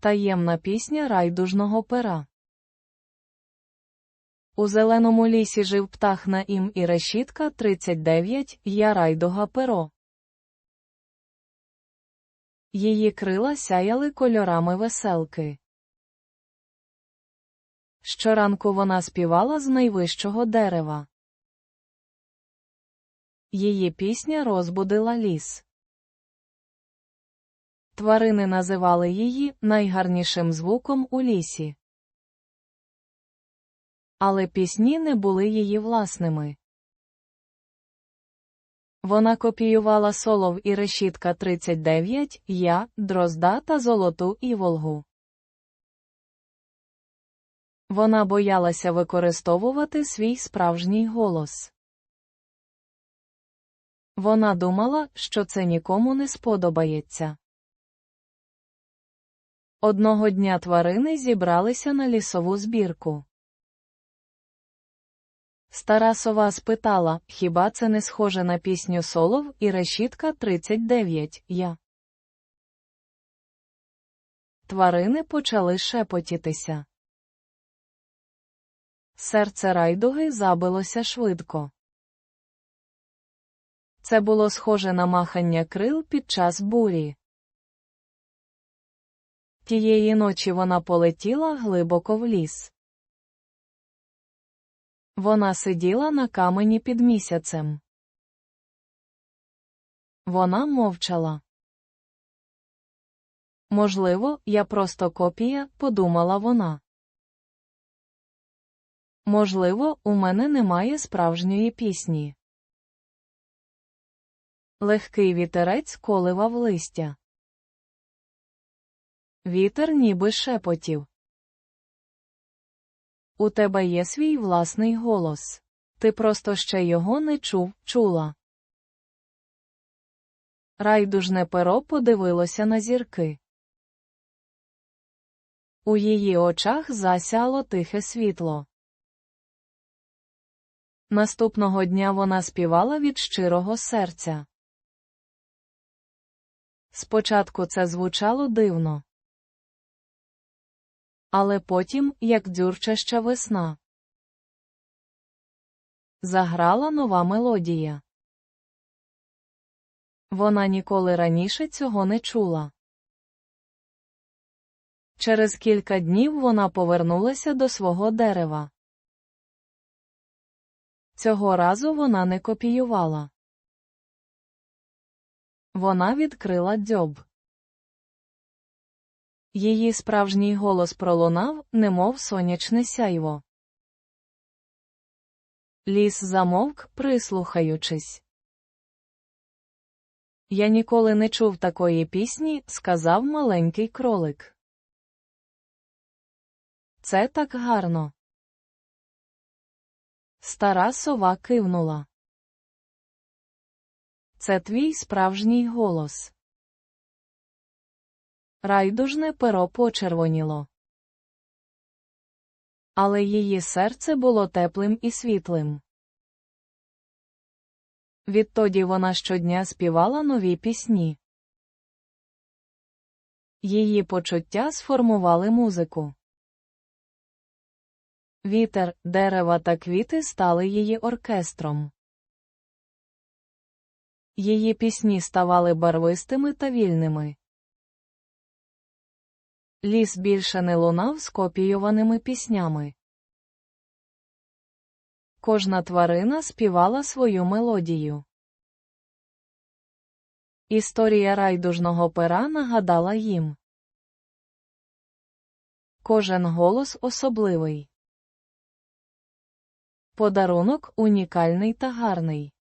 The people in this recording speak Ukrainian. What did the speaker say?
Таємна пісня райдужного пера. У зеленому лісі жив птах Наїм і решітка 39, я райдуга перо. Її крила сяяли кольорами веселки. Щоранку вона співала з найвищого дерева. Її пісня розбудила ліс. Тварини називали її найгарнішим звуком у лісі. Але пісні не були її власними. Вона копіювала солов і решітка 39, я, дрозда та золоту і волгу. Вона боялася використовувати свій справжній голос. Вона думала, що це нікому не сподобається. Одного дня тварини зібралися на лісову збірку. Стара сова спитала, хіба це не схоже на пісню Солов і решітка 39, я. Тварини почали шепотітися. Серце райдуги забилося швидко. Це було схоже на махання крил під час бурі. Тієї ночі вона полетіла глибоко в ліс. Вона сиділа на камені під місяцем. Вона мовчала. Можливо, я просто копія, подумала вона. Можливо, у мене немає справжньої пісні. Легкий вітерець коливав листя. Вітер ніби шепотів. У тебе є свій власний голос. Ти просто ще його не чув, чула. Райдужне перо подивилося на зірки. У її очах засяло тихе світло. Наступного дня вона співала від щирого серця. Спочатку це звучало дивно. Але потім, як дзюрчаща весна, заграла нова мелодія. Вона ніколи раніше цього не чула. Через кілька днів вона повернулася до свого дерева. Цього разу вона не копіювала. Вона відкрила дзьоб. Її справжній голос пролунав, немов сонячне сяйво. Ліс замовк, прислухаючись. Я ніколи не чув такої пісні, сказав маленький кролик. Це так гарно. Стара сова кивнула. Це твій справжній голос. Райдужне перо почервоніло. Але її серце було теплим і світлим. Відтоді вона щодня співала нові пісні. Її почуття сформували музику. Вітер, дерева та квіти стали її оркестром. Її пісні ставали барвистими та вільними. Ліс більше не лунав скопійованими піснями. Кожна тварина співала свою мелодію. Історія райдужного пера нагадала їм. Кожен голос особливий. Подарунок унікальний та гарний.